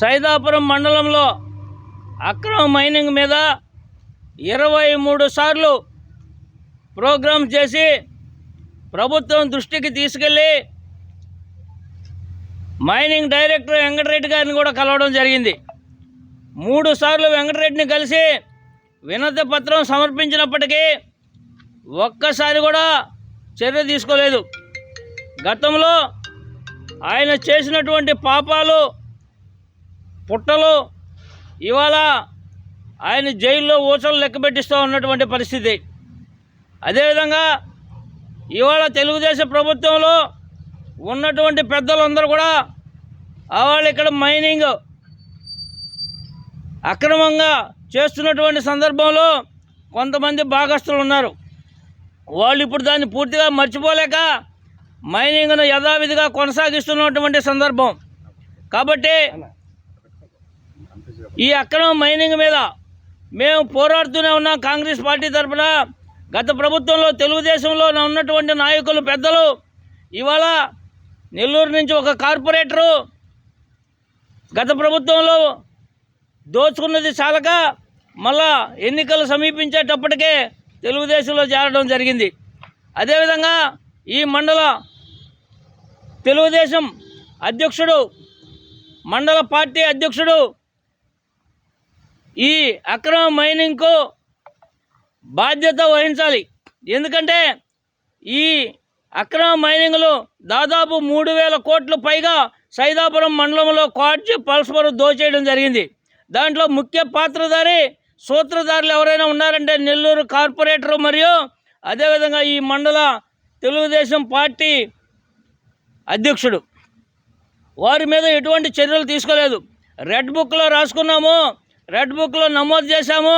సైదాపురం మండలంలో అక్రమ మైనింగ్ మీద ఇరవై మూడు సార్లు ప్రోగ్రాం చేసి ప్రభుత్వం దృష్టికి తీసుకెళ్ళి మైనింగ్ డైరెక్టర్ వెంకటరెడ్డి గారిని కూడా కలవడం జరిగింది. మూడు సార్లు వెంకటరెడ్డిని కలిసి వినతి పత్రం సమర్పించినప్పటికీ ఒక్కసారి కూడా చర్య తీసుకోలేదు. గతంలో ఆయన చేసినటువంటి పాపాలు పుట్టలు ఇవాళ ఆయన జైల్లో ఊచలు లెక్కబెట్టిస్తూ ఉన్నటువంటి పరిస్థితి. అదేవిధంగా ఇవాళ తెలుగుదేశం ప్రభుత్వంలో ఉన్నటువంటి పెద్దలందరూ కూడా వాళ్ళు ఇక్కడ మైనింగ్ అక్రమంగా చేస్తున్నటువంటి సందర్భంలో కొంతమంది భాగస్తులు ఉన్నారు. వాళ్ళు ఇప్పుడు దాన్ని పూర్తిగా మర్చిపోలేక మైనింగ్ను యథావిధిగా కొనసాగిస్తున్నటువంటి సందర్భం. కాబట్టి ఈ అక్రమ మైనింగ్ మీద మేము పోరాడుతూనే ఉన్నాం కాంగ్రెస్ పార్టీ తరఫున గత ప్రభుత్వంలో తెలుగుదేశంలో ఉన్నటువంటి నాయకులు పెద్దలు ఇవాళ నెల్లూరు నుంచి ఒక కార్పొరేటరు గత ప్రభుత్వంలో దోచుకున్నది చాలక మళ్ళా ఎన్నికలు సమీపించేటప్పటికే తెలుగుదేశంలో చేరడం జరిగింది. అదేవిధంగా ఈ మండల తెలుగుదేశం అధ్యక్షుడు మండల పార్టీ అధ్యక్షుడు ఈ అక్రమ మైనింగ్కు బాధ్యత వహించాలి. ఎందుకంటే ఈ అక్రమ మైనింగ్లు దాదాపు మూడు వేల కోట్లు పైగా సైదాపురం మండలంలో కోడ్చి పల్స్పరు దోచేయడం జరిగింది. దాంట్లో ముఖ్య పాత్రధారి సూత్రధారులు ఎవరైనా ఉన్నారంటే నెల్లూరు కార్పొరేటరు మరియు అదేవిధంగా ఈ మండల తెలుగుదేశం పార్టీ అధ్యక్షుడు. వారి మీద ఎటువంటి చర్యలు తీసుకోలేదు. రెడ్ బుక్లో రాసుకున్నాము రెడ్ బుక్లో నమోదు చేశాము.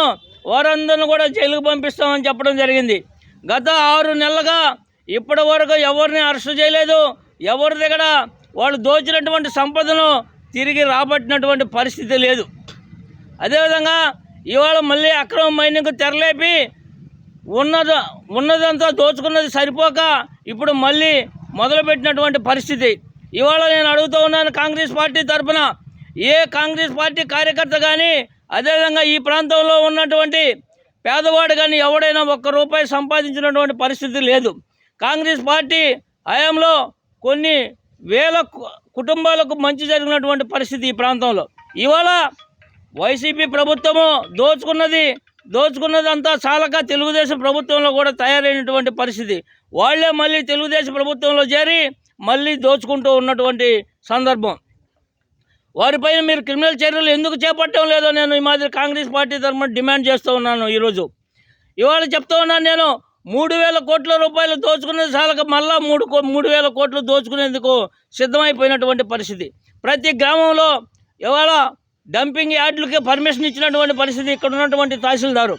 వారందరిని కూడా జైలుకు పంపిస్తామని చెప్పడం జరిగింది. గత ఆరు నెలలుగా ఇప్పటి వరకు ఎవరిని అరెస్ట్ చేయలేదు. ఎవరి దగ్గర వాళ్ళు దోచినటువంటి సంపదను తిరిగి రాబట్టినటువంటి పరిస్థితి లేదు. అదేవిధంగా ఇవాళ మళ్ళీ అక్రమ మైనింగ్ తెరలేపి ఉన్నద ఉన్నదంతా దోచుకున్నది సరిపోక ఇప్పుడు మళ్ళీ మొదలుపెట్టినటువంటి పరిస్థితి. ఇవాళ నేను అడుగుతూ ఉన్నాను కాంగ్రెస్ పార్టీ తరఫున ఏ కాంగ్రెస్ పార్టీ కార్యకర్త కానీ అదేవిధంగా ఈ ప్రాంతంలో ఉన్నటువంటి పేదవాడు కానీ ఎవడైనా ఒక్క రూపాయి సంపాదించినటువంటి పరిస్థితి లేదు. కాంగ్రెస్ పార్టీ హయాంలో కొన్ని వేల కుటుంబాలకు మంచి జరిగినటువంటి పరిస్థితి ఈ ప్రాంతంలో. ఇవాళ వైసీపీ ప్రభుత్వము దోచుకున్నది దోచుకున్నదంతా చాలక తెలుగుదేశం ప్రభుత్వంలో కూడా తయారైనటువంటి పరిస్థితి. వాళ్ళే మళ్ళీ తెలుగుదేశం ప్రభుత్వంలో చేరి మళ్ళీ దోచుకుంటూ ఉన్నటువంటి సందర్భం. వారిపైన మీరు క్రిమినల్ చర్యలు ఎందుకు చేపట్టడం లేదో నేను ఈ మాదిరి కాంగ్రెస్ పార్టీ తరఫున డిమాండ్ చేస్తూ ఉన్నాను ఈరోజు. ఇవాళ చెప్తా ఉన్నాను నేను మూడు వేల కోట్ల రూపాయలు దోచుకునేది చాలక మళ్ళా మూడు కో మూడు వేల కోట్లు దోచుకునేందుకు సిద్ధమైపోయినటువంటి పరిస్థితి. ప్రతి గ్రామంలో ఇవాళ డంపింగ్ యార్డులకి పర్మిషన్ ఇచ్చినటువంటి పరిస్థితి ఇక్కడ ఉన్నటువంటి తహసీల్దారు.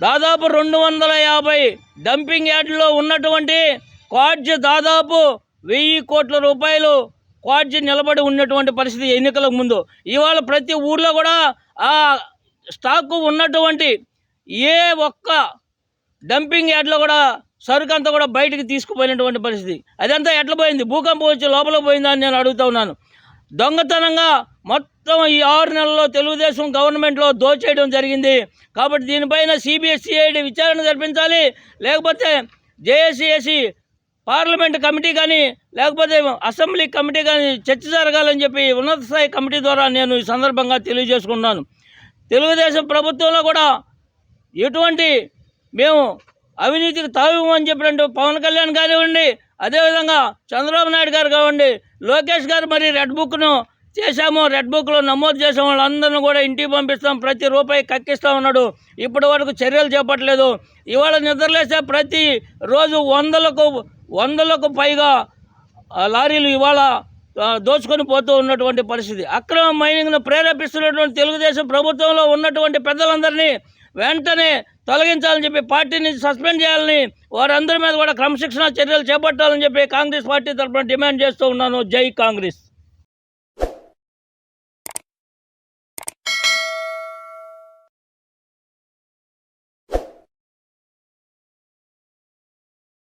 దాదాపు రెండు వందల యాభై డంపింగ్ యార్డులో ఉన్నటువంటి క్వాడ్జ్ దాదాపు వెయ్యి కోట్ల రూపాయలు క్వాడ్జ్ నిలబడి ఉన్నటువంటి పరిస్థితి ఎన్నికలకు ముందు. ఇవాళ ప్రతి ఊర్లో కూడా ఆ స్టాకు ఉన్నటువంటి ఏ ఒక్క డంపింగ్ యార్డ్లో కూడా సరుకు అంతా కూడా బయటికి తీసుకుపోయినటువంటి పరిస్థితి. అదంతా ఎట్లా పోయింది? భూకంపం వచ్చి లోపల పోయిందని నేను అడుగుతా ఉన్నాను. దొంగతనంగా మొత్తం ఈ ఆరు నెలల్లో తెలుగుదేశం గవర్నమెంట్లో దోచేయడం జరిగింది. కాబట్టి దీనిపైన సిబిఎస్ఈఐడి విచారణ జరిపించాలి. లేకపోతే జేఏసీఎస్సి పార్లమెంట్ కమిటీ కానీ లేకపోతే అసెంబ్లీ కమిటీ కానీ చర్చ జరగాలని చెప్పి ఉన్నత స్థాయి కమిటీ ద్వారా నేను ఈ సందర్భంగా తెలియజేసుకున్నాను తెలుగుదేశం ప్రభుత్వంలో కూడా ఎటువంటి మేము అవినీతికి తావివ్వమని చెప్పినట్టు పవన్ కళ్యాణ్ కానివ్వండి అదేవిధంగా చంద్రబాబు నాయుడు గారు కావండి లోకేష్ గారు మరి రెడ్ బుక్ను చేశాము రెడ్ బుక్లో నమోదు చేసాము వాళ్ళందరినీ కూడా ఇంటికి పంపిస్తాం ప్రతి రూపాయి కక్కిస్తా ఉన్నాడు ఇప్పటి వరకు చర్యలు చేపట్టలేదు. ఇవాళ నిద్రలేసే ప్రతి రోజు వందలకు వందలకు పైగా లారీలు ఇవాళ దోచుకొని పోతూ ఉన్నటువంటి పరిస్థితి. అక్రమ మైనింగ్ను ప్రేరేపిస్తున్నటువంటి తెలుగుదేశం ప్రభుత్వంలో ఉన్నటువంటి పెద్దలందరినీ వెంటనే తొలగించాలని చెప్పి పార్టీని సస్పెండ్ చేయాలని వారందరి మీద కూడా క్రమశిక్షణ చర్యలు చేపట్టాలని చెప్పి కాంగ్రెస్ పార్టీ తరఫున డిమాండ్ చేస్తూ ఉన్నాను. జై కాంగ్రెస్.